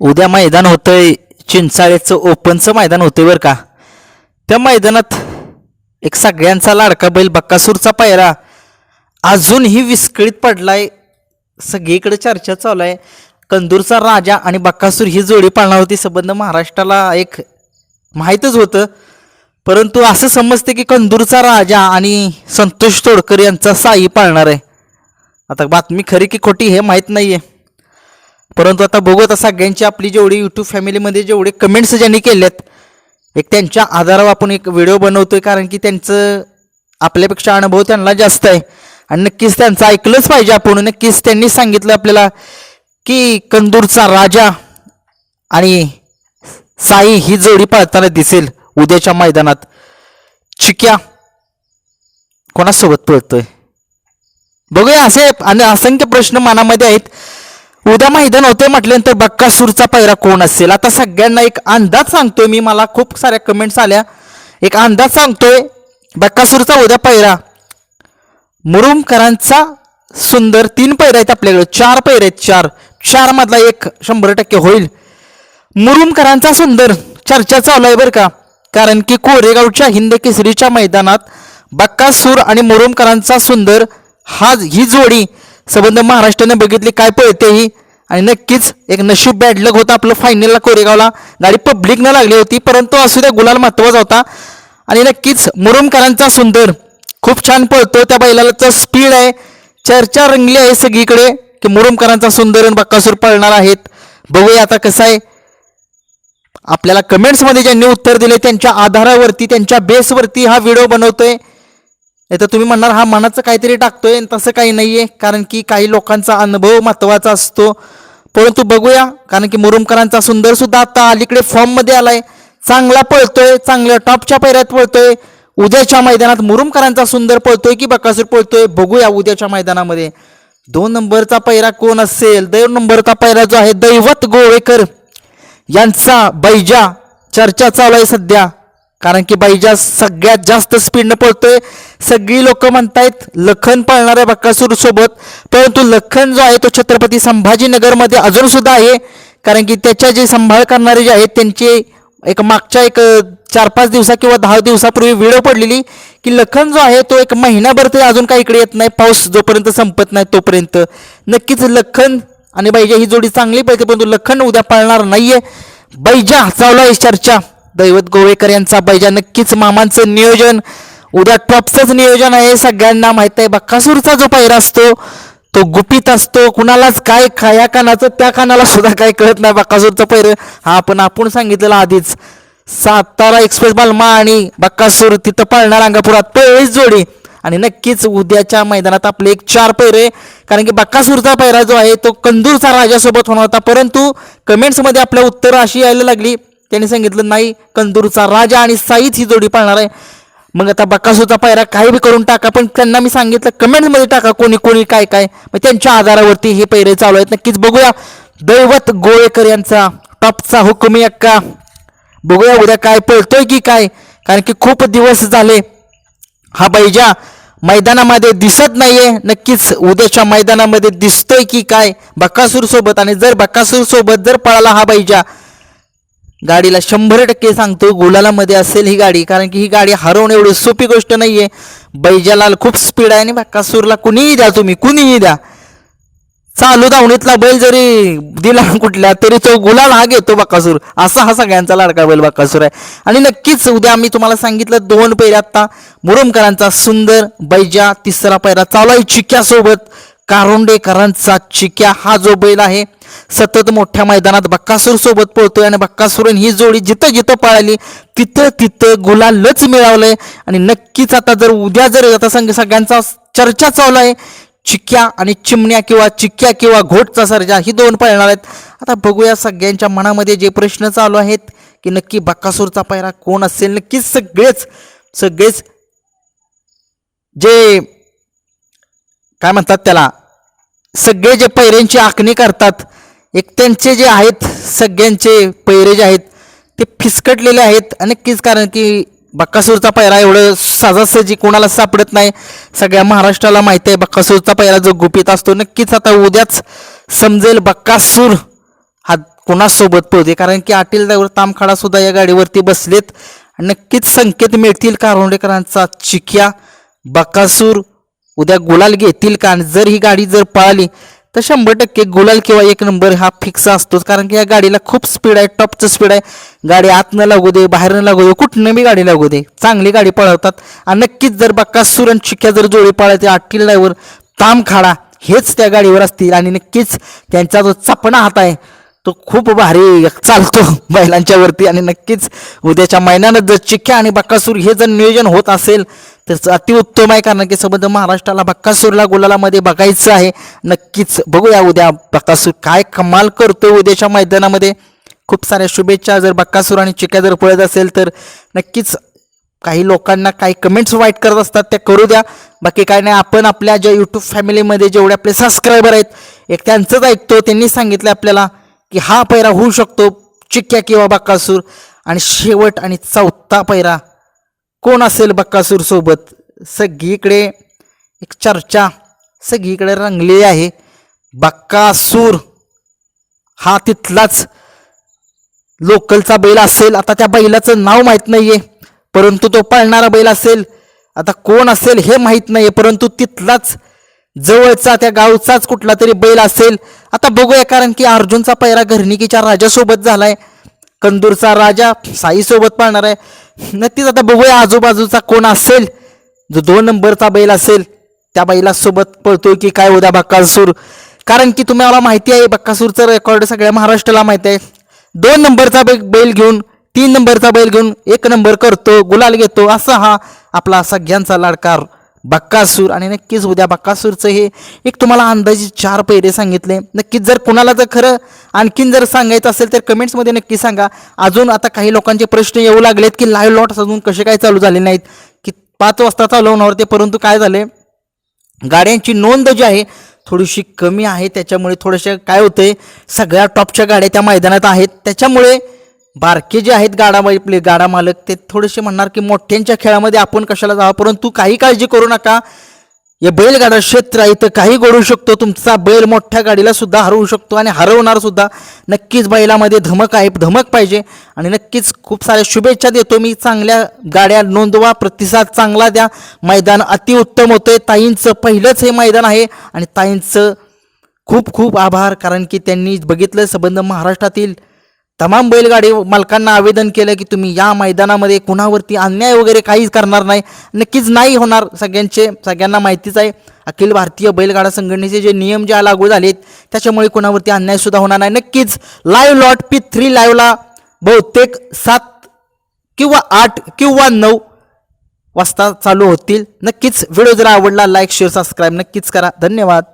उद्या मैदान होतंय. चिंचाळेचं ओपनचं मैदान होतंय बरं का? त्या मैदानात एक सगळ्यांचा लाडका बैल बक्कासूरचा पायरा. अजूनही विस्कळीत पडलाय. सगळीकडे चर्चा चालू आहे. कंदूरचा राजा आणि बक्कासूर ही जोडी पाळणार होती. संबंध महाराष्ट्राला एक माहीतच होतं. परंतु असं समजते की कंदूरचा राजा आणि संतोष तोडकर यांचा साई पाळणार आहे. आता बातमी खरी की खोटी हे माहीत नाही आहे परंतु आता बघू आता सगळ्यांची आपली जेवढी यूट्यूब फॅमिलीमध्ये जेवढे कमेंट्स ज्यांनी केलेत एक त्यांच्या आधारावर आपण एक व्हिडिओ बनवतोय कारण की त्यांचं आपल्यापेक्षा अनुभव त्यांना जास्त आहे. आणि नक्कीच त्यांचं ऐकलंच पाहिजे आपण. नक्कीच त्यांनी सांगितलं आपल्याला की कंदूरचा राजा आणि साई ही जोडी पाळताना दिसेल उद्याच्या मैदानात. चिक्या कोणासोबत पळतोय? बघूया असे आणि असंख्य प्रश्न मनामध्ये आहेत. उद्या मैदान होते म्हटल्यानंतर बक्कासूरचा पैरा कोण असेल? आता सगळ्यांना एक अंदाज सांगतोय मी मला खूप साऱ्या कमेंट्स आल्या. एक अंदाज सांगतोय बक्कासूरचा उद्या पैरा मुरुमकरांचा सुंदर तीन पैर आहेत आपल्याकडे चार पैर आहेत चार. चार मधला एक शंभर टक्के होईल. मुरुमकरांचा सुंदर चर्चा चालू आहे बरं का. कारण की कोरेगावच्या हिंद केसरीच्या मैदानात बक्कासूर आणि मुरुमकरांचा सुंदर हा ही जोडी संबंध महाराष्ट्राने बघितली काय पळते ही आणि नक्कीच एक नशीब बॅड लक होता आपलं फायनलला कोरेगावला. गाडी पब्लिकनं लागली होती परंतु असू द्या गुलाल महत्त्वाचा होता. आणि नक्कीच मुरुमकरांचा सुंदर. खूप छान पळतो त्या बैलाचा स्पीड आहे. चर्चा रंगली आहे सगळीकडे की मुरुमकरांचा सुंदर आणि बक्कासूर पळणार आहेत. बघूया आता कसं आहे. आपल्याला कमेंट्समध्ये ज्यांनी उत्तर दिले त्यांच्या आधारावरती त्यांच्या बेसवरती हा व्हिडिओ बनवतोय. नाही तर तुम्ही म्हणणार हा मनाचं काहीतरी टाकतोय तसं काही नाही आहे कारण की काही लोकांचा अनुभव महत्त्वाचा असतो. परंतु बघूया कारण की मुरुमकरांचा सुंदर सुद्धा आता अलीकडे फॉर्ममध्ये आलाय. चांगला पळतोय चांगल्या टॉपच्या पैऱ्यात पळतोय. उद्याच्या मैदानात मुरुमकरांचा सुंदर पळतोय की बकासूर पळतोय बघूया उद्याच्या मैदानामध्ये. दोन नंबरचा पैरा कोण असेल? दोन नंबरचा पैरा जो आहे दैवत गोवेकर. यांचा बैजा चर्चा चालू आहे सध्या. कारण की बैजा सगळ्यात जास्त स्पीडनं पळतोय सगळी लोक म्हणतायत लखन पळणार आहे बक्कासूर सोबत परंतु लखन जो आहे तो छत्रपती संभाजीनगरमध्ये अजून सुद्धा आहे. कारण की त्याच्या जे सांभाळ करणारे जे आहेत त्यांचे एक मागच्या एक चार पाच दिवसा किंवा दहा दिवसापूर्वी व्हिडिओ पडलेली की लखन जो आहे तो एक महिनाभर तरी अजून काही इकडे येत नाही पाऊस जोपर्यंत संपत नाही तोपर्यंत. नक्कीच लखन आणि बैजा ही जोडी चांगली पाहिजे परंतु लखन उद्या पळणार नाहीये. बैजा चावला आहे चर्चा दैवत गोवेकर यांचा बैजा. नक्कीच मामांचं नियोजन. उद्या टॉपचंच नियोजन आहे. सगळ्यांना माहीत आहे बक्कासूरचा जो पायरा असतो तो गुपित असतो. कुणालाच काय खा- या कानाचं त्या कानाला सुद्धा काय कळत नाही बक्कासूरचं पैर हा आपण आपण सांगितलेला आधीच. सातारा एक्सप्रेस बालमा आणि बक्कासूर तिथं पळणार अंगापुरात. पहिलीच जोडी. आणि नक्कीच उद्याच्या मैदानात आपले एक चार पैरे कारण की बक्कासूरचा पैरा जो आहे तो कंदूरचा राजासोबत होणार होता. परंतु कमेंट्समध्ये आपल्या उत्तरं अशी यायला लागली. त्यांनी सांगितलं नाही कंदूरचा राजा आणि साईच ही जोडी पाळणार आहे. मग आता बक्कासूरचा पायरा काही बी करून टाका पण त्यांना मी सांगितलं कमेंटमध्ये टाका कोणी कोणी काय काय. मग त्यांच्या आधारावरती हे पैरे चालू आहेत. नक्कीच बघूया. दैवत गोळेकर यांचा टॉपचा हुकुमी अक्का. बघूया उद्या काय पळतोय की काय. कारण की खूप दिवस झाले हा बैजा मैदानामध्ये दिसत नाहीये. नक्कीच उद्याच्या मैदानामध्ये दिसतोय की काय. बकासूर सोबत आणि जर बकासूर सोबत जर पळाला हा बैजा गाडीला शंभर टक्के सांगतो गुलालामध्ये असेल ही गाडी कारण की ही गाडी हरवणं एवढी सोपी गोष्ट नाहीये. बैजालाल खूप स्पीड आहे आणि बक्कासूरला कुणीही द्या तुम्ही कुणीही द्या. चालू धावणीतला बैल जरी दिला कुठल्या तरी तो गुलाल हा घेतो बक्कासूर असा हा सगळ्यांचा लाडका बैल बक्कासूर आहे. आणि नक्कीच उद्या आम्ही तुम्हाला सांगितलं दोन पैरे आता मुरुमकरांचा सुंदर बैजा तिसरा पैरा चालू आहे चिक्यासोबत कारुंडेकरांचा चिक्या हा जो बैल आहे सतत मोठ्या मैदानात बक्कासूर सोबत पळतोय आणि बक्कासूरन ही जोडी जिथं जिथं पळाली तिथं तिथं गुलालच मिळवलंय. आणि नक्कीच आता जर उद्या जर आता संघ सगळ्यांचा चर्चा चालू आहे चिक्या आणि चिमण्या किंवा चिक्या किंवा घोटचा सर्जा ही दोन पळणार आहेत. आता बघूया सगळ्यांच्या मनामध्ये जे प्रश्न चालू आहेत की नक्की बक्कासूरचा पायरा कोण असेल? नक्कीच सगळेच सगळेच जे काय म्हणतात त्याला? सगळे जे पैऱ्यांची आखणी करतात एक त्यांचे जे आहेत सगळ्यांचे पैरे जे आहेत ते फिसकटलेले आहेत. आणि नक्कीच कारण की बक्कासूरचा पैरा एवढं सहजासहजी कोणाला सापडत नाही. सगळ्या महाराष्ट्राला माहिती आहे बक्कासूरचा पैरा जो गुपित असतो नक्कीच आता उद्याच समजेल बक्कासूर हा कोणासोबत पोहते कारण की आटील ड्रायव्हर तामखाडा सुद्धा या गाडीवरती बसलेत. नक्कीच संकेत मिळतील कारोंडेकरांचा चिक्या बक्कासूर उद्या गुलाल घेतील का? आणि जर ही गाडी जर पळाली तर शंभर टक्के गुलाल किंवा एक नंबर हा फिक्स असतोच. कारण की या गाडीला खूप स्पीड आहे टॉपचं स्पीड आहे. गाडी आतनं लागू दे बाहेरनं लागू दे कुठनं बी गाडी लागू दे. चांगली गाडी पळवतात. आणि नक्कीच जर बक्कासूर आणि चिक्या जर जोडी पळायचे आटील ड्रायव्हर तामखाडा हेच त्या गाडीवर असतील. आणि नक्कीच त्यांचा जो चपणा हात आहे तो खूप भारी चालतो बैलांच्या वरती. आणि नक्कीच उद्याच्या मैदानात जर चिक्या आणि बक्कासूर हे जर नियोजन होत असेल तर अतिउत्तम आहे कारण की संबंध महाराष्ट्राला बक्कासूरला गुलालामध्ये बघायचं आहे. नक्कीच बघूया उद्या बक्कासूर काय कमाल करतोय उद्याच्या मैदानामध्ये. खूप साऱ्या शुभेच्छा जर बक्कासूर आणि चिक्या जर पळत असेल तर नक्कीच काही लोकांना काही कमेंट्स वाईट करत असतात त्या करू द्या. बाकी काय नाही आपण आपल्या ज्या यूट्यूब फॅमिलीमध्ये जेवढे आपले सबस्क्रायबर आहेत एक त्यांचंच ऐकतो त्यांनी सांगितलं आपल्याला की हा पैरा होऊ शकतो चिक्या किंवा बक्कासूर आणि शेवट आणि चौथा पैरा कोण असेल बक्कासूर सोबत? सगळीकडे एक चर्चा सगळीकडे रंगलेली आहे. बक्कासूर हा तिथलाच लोकलचा बैल असेल. आता त्या बैलाचं नाव माहीत नाहीये परंतु तो पळणारा बैल असेल. आता कोण असेल हे माहीत नाहीये परंतु तिथलाच जवळचा त्या गावचाच कुठला तरी बैल असेल. आता बघूया कारण की अर्जुनचा पैरा घरणिकीच्या राजासोबत झालाय. कंदूरचा राजा साईसोबत पाळणार आहे. नक्कीच आता बघूया आजूबाजूचा कोण असेल जो दोन नंबरचा बैल असेल त्या बैलासोबत पळतोय की काय उद्या बक्कासूर. कारण की तुम्हाला माहिती आहे बक्कासूरचं रेकॉर्ड सगळ्या महाराष्ट्राला माहिती आहे. दोन नंबरचा बैल बैल घेऊन तीन नंबरचा बैल घेऊन एक नंबर करतो गुलाल घेतो असा हा आपला सगळ्यांचा लाडकार बक्कासूर आणि नक्कीच उद्या बक्कासूरचं हे एक तुम्हाला अंदाजे चार पैरे सांगितले. नक्कीच जर कुणाला जर खरं आणखीन जर सांगायचं असेल तर कमेंट्समध्ये नक्की सांगा. अजून आता काही लोकांचे प्रश्न येऊ लागलेत की लाईव्ह लॉट्स अजून कसे काय चालू झाले नाहीत? की पाच वाजता चालू होणार होते परंतु काय झाले गाड्यांची नोंद जी आहे थोडीशी कमी आहे त्याच्यामुळे थोडंसं काय होतंय? सगळ्या टॉपच्या गाड्या त्या मैदानात आहेत. त्याच्यामुळे बारके जे आहेत गाडा आपले गाडा मालक ते थोडेसे म्हणणार की मोठ्यांच्या खेळामध्ये आपण कशाला जावा? परंतु काही काळजी करू नका. या बैलगाडा क्षेत्र आहे तर काही घडू शकतो. तुमचा बैल मोठ्या गाडीला सुद्धा हरवू शकतो आणि हरवणार सुद्धा. नक्कीच बैलामध्ये धमक आहे धमक पाहिजे. आणि नक्कीच खूप साऱ्या शुभेच्छा देतो मी. चांगल्या गाड्या नोंदवा प्रतिसाद चांगला द्या. मैदान अतिउत्तम होतंय. ताईंचं पहिलंच हे मैदान आहे. आणि ताईंचं खूप खूप आभार कारण की त्यांनी बघितलं संबंध महाराष्ट्रातील तमाम बैलगाडी मालकांना आवेदन केलं की तुम्ही या मैदानामध्ये कुणावरती अन्याय वगैरे काहीच करणार नाही. नक्कीच नाही होणार सगळ्यांचे सगळ्यांना माहितीच आहे. अखिल भारतीय बैलगाडा संघटनेचे जे नियम जे लागू झालेत त्याच्यामुळे कुणावरती अन्यायसुद्धा होणार नाही. नक्कीच लाईव्ह लॉट पी थ्री लाईव्हला बहुतेक सात किंवा आठ किंवा नऊ वाजता चालू होतील. नक्कीच व्हिडिओ जर आवडला लाईक शेअर सबस्क्राईब नक्कीच करा. धन्यवाद.